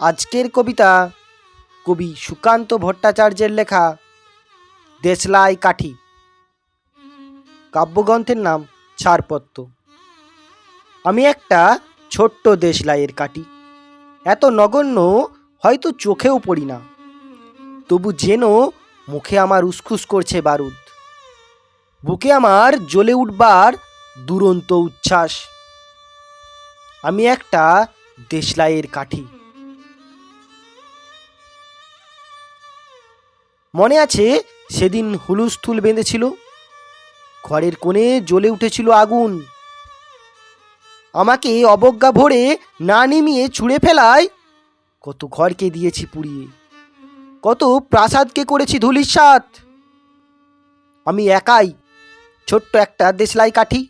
আজকের কবিতা কবি সুকান্ত ভট্টাচার্যের লেখা দেশলাই কাঠি। কাব্যগ্রন্থের নাম ছাড়পত্র। আমি একটা ছোট্ট দেশলাইয়ের কাটি এত নগণ্য হয়তো চোখেও পড়ি না। তবু যেন মুখে আমার উসখুস করছে বারুদ। বুকে আমার জ্বলে উঠবার দুরন্ত উচ্ছ্বাস। আমি একটা দেশলাইয়ের কাঠি। মনে আছে সেদিন হুলুস্থুল বেঁধেছিল? ঘরের কোণে জ্বলে উঠেছিল আগুন। আমাকে অবজ্ঞা ভরে না নিমিয়ে ছুঁড়ে ফেলায়। কত ঘরকে দিয়েছি পুড়িয়ে। কত প্রাসাদকে করেছি ধুলিস্বাত আমি একাই ছোট্ট একটা দেশলাই কাঠি।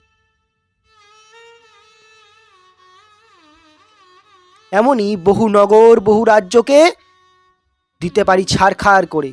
এমনই বহু নগর, বহু রাজ্যকে দিতে পারি ছাড়খাড় করে।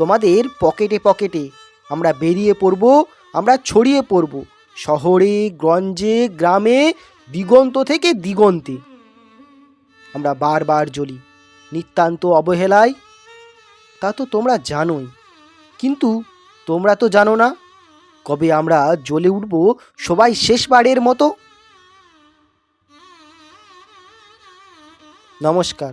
তোমাদের পকেটে পকেটে। আমরা বেরিয়ে পড়ব, আমরা ছড়িয়ে পড়ব। শহরে, গঞ্জে, গ্রামে, দিগন্ত থেকে দিগন্তে। আমরা বারবার জ্বলি, নিতান্ত অবহেলায়। তা তো তোমরা জানোই। কিন্তু তোমরা তো জানো না, কবে আমরা জ্বলে উঠব সবাই শেষবারের মতো? নমস্কার।